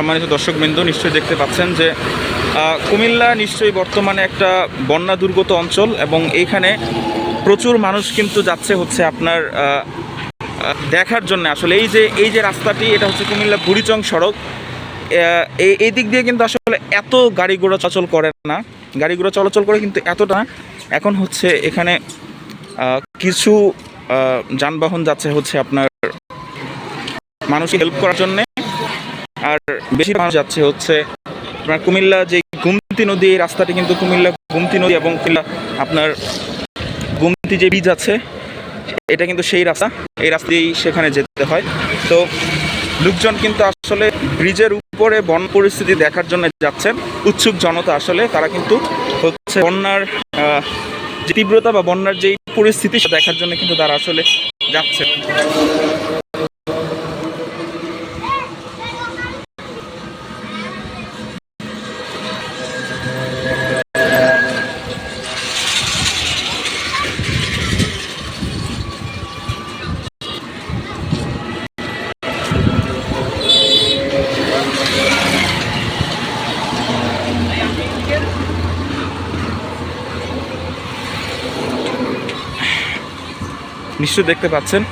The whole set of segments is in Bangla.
সম্মানিত দর্শকবৃন্দ, নিশ্চয়ই দেখতে পাচ্ছেন যে কুমিল্লা নিশ্চয়ই বর্তমানে একটা বন্যা দুর্গত অঞ্চল এবং এইখানে প্রচুর মানুষ কিন্তু যাচ্ছে হচ্ছে আপনার দেখার জন্য। আসলে এই যে এই যে রাস্তাটি, এটা হচ্ছে কুমিল্লা বুড়িচং সড়ক। এই এই দিক দিয়ে কিন্তু আসলে এত গাড়ি ঘোড়া চলাচল করে না। গাড়ি ঘোড়া চলাচল করে কিন্তু এতটা এখন হচ্ছে এখানে কিছু যানবাহন যাচ্ছে হচ্ছে আপনার মানুষকে হেল্প করার জন্যে। আর বেশি মানুষ যাচ্ছে হচ্ছে আপনার কুমিল্লা যে গুমতি নদী রাস্তাটি কিন্তু কুমিল্লা গুমতি নদী এবং কুমিল্লা আপনার গুমতি যে বীজ আছে, এটা কিন্তু সেই রাস্তা। এই রাস্তা দিয়েই সেখানে যেতে হয়। তো লোকজন কিন্তু আসলে ব্রিজের উপরে বন পরিস্থিতি দেখার জন্য যাচ্ছেন। উৎসুক জনতা আসলে, তারা কিন্তু হচ্ছে বন্যার যে তীব্রতা বা বন্যার যেই পরিস্থিতি দেখার জন্য কিন্তু তারা আসলে যাচ্ছে নিশ্চয়ই দেখতে পাচ্ছেন।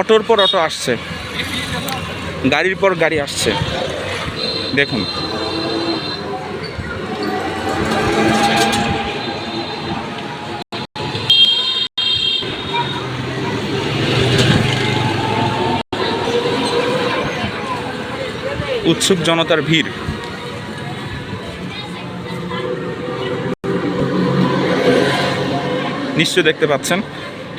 অটোর পর অটো আসছে। গাড়ির পর গাড়ি আসছে। দেখুন। উৎসুক জনতার ভিড়। নিশ্চয়ই দেখতে পাচ্ছেন।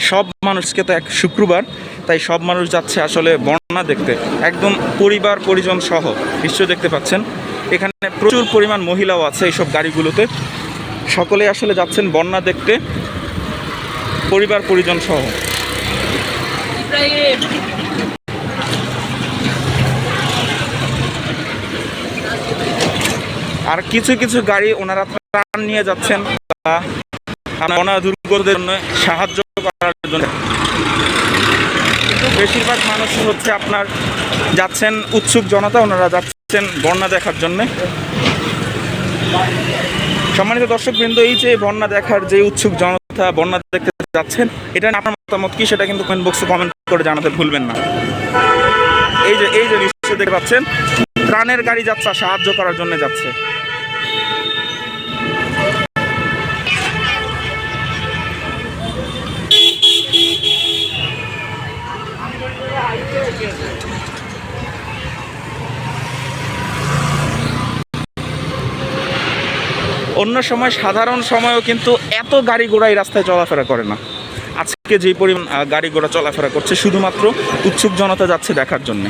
সব মানুষকে তো এক শুক্রবার, তাই সব মানুষ যাচ্ছে আসলে বন্যা দেখতে। একদম পরিবার, পরিজন সহ, নিশ্চয়ই দেখতে পাচ্ছেন। এখানে প্রচুর পরিমাণ মহিলাও আছে এইসব গাড়িগুলোতে। সকলে আসলে যাচ্ছেন বন্যা দেখতে, পরিবার, পরিজন সহ। আর কিছু কিছু গাড়ি ওনারা ত্রাণ নিয়ে যাচ্ছেন বন্যা দুর্গতদের জন্য সাহায্য করার জন্য। বেশিরভাগ মানুষ হচ্ছে আপনার যাচ্ছেন উৎসুক জনতা, ওনারা যাচ্ছেন বন্যা দেখার জন্য। সম্মানিত দর্শক বৃন্দ এই যে বন্যা দেখার যে উৎসুক জনতা, বন্যা দেখতে যাচ্ছেন, এটা আপনার মতামত কি সেটা কিন্তু কমেন্ট বক্সে কমেন্ট করে জানাতে ভুলবেন না। এই যে এই যে নিশ্চয় দেখতে পাচ্ছেন, ত্রাণের গাড়ি যাচ্ছে সাহায্য করার জন্য যাচ্ছে। অন্য সময় সাধারণ সময়ও কিন্তু এত গাড়ি ঘোড়া এই রাস্তায় চলাফেরা করে না। আজকে যেই পরিমাণ গাড়ি ঘোড়া চলাফেরা করছে, শুধুমাত্র উৎসুক জনতা যাচ্ছে দেখার জন্য।